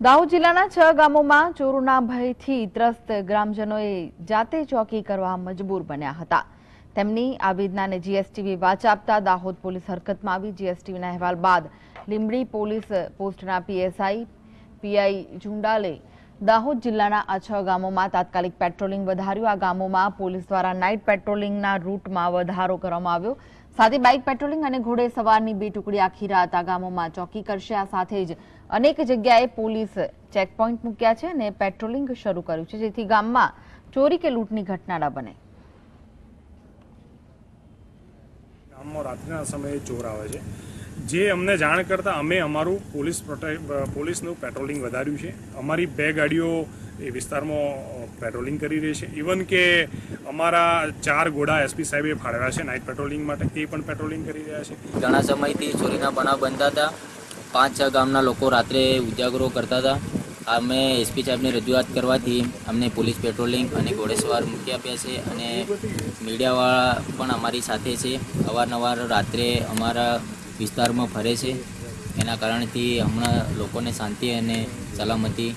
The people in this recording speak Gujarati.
દાહોદ જિલ્લાના છ ગામોમાં ચોરોના ભયથી ત્રસ્ત ગ્રામજનોએ જાતે ચોકી કરવા મજબૂર બન્યા હતા. તેમની આવેદનાને જીએસટીવી વાચા આપતા દાહોદ પોલીસ હરકતમાં આવી. જીએસટીવીના અહેવાલ બાદ લીંબડી પોલીસ પોસ્ટના પીએસઆઈ પીઆઈ ઝુંડાલે દાહોદ જિલ્લાના આ છ ગામોમાં તાત્કાલિક પેટ્રોલિંગ વધાર્યું. આ ગામોમાં પોલીસ દ્વારા નાઇટ પેટ્રોલિંગના રૂટમાં વધારો કરવામાં આવ્યો. સાથે બાઇક પેટ્રોલિંગ અને ઘોડે સવારની બે ટુકડી આખી રાત આ ગામોમાં ચોકી કરશે. આ સાથે જ અનેક જગ્યાએ પોલીસ ચેકપોઇન્ટ મૂક્યા છે અને પેટ્રોલિંગ શરૂ કર્યું છે, જેથી ગામમાં ચોરી કે લૂંટની ઘટના ન બને. ગામમાં રાત્રિના સમયે ચોર આવે છે. જે અમને જાણ કરતાં અમે અમારું પોલીસ પોલીસનું પેટ્રોલિંગ વધાર્યું છે. અમારી બે ગાડીઓ એ વિસ્તારમાં પેટ્રોલિંગ કરી રહી છે. ઇવન કે અમારા ચાર ઘોડા એસપી સાહેબે ફાળવ્યા છે નાઇટ પેટ્રોલિંગ માટે, એ પણ પેટ્રોલિંગ કરી રહ્યા છે. ઘણા સમયથી ચોરીના બનાવ બનતા હતા. પાંચ છ ગામના લોકો રાત્રે ઉજાગરો કરતા હતા. અમે એસપી સાહેબને રજૂઆત કરવાથી અમને પોલીસ પેટ્રોલિંગ અને ઘોડેસવાર મૂકી આપ્યા છે અને મીડિયાવાળા પણ અમારી સાથે છે. અવારનવાર રાત્રે અમારા વિસ્તારમાં ફરે છે. એના કારણથી હમણાં લોકોને શાંતિ અને સલામતી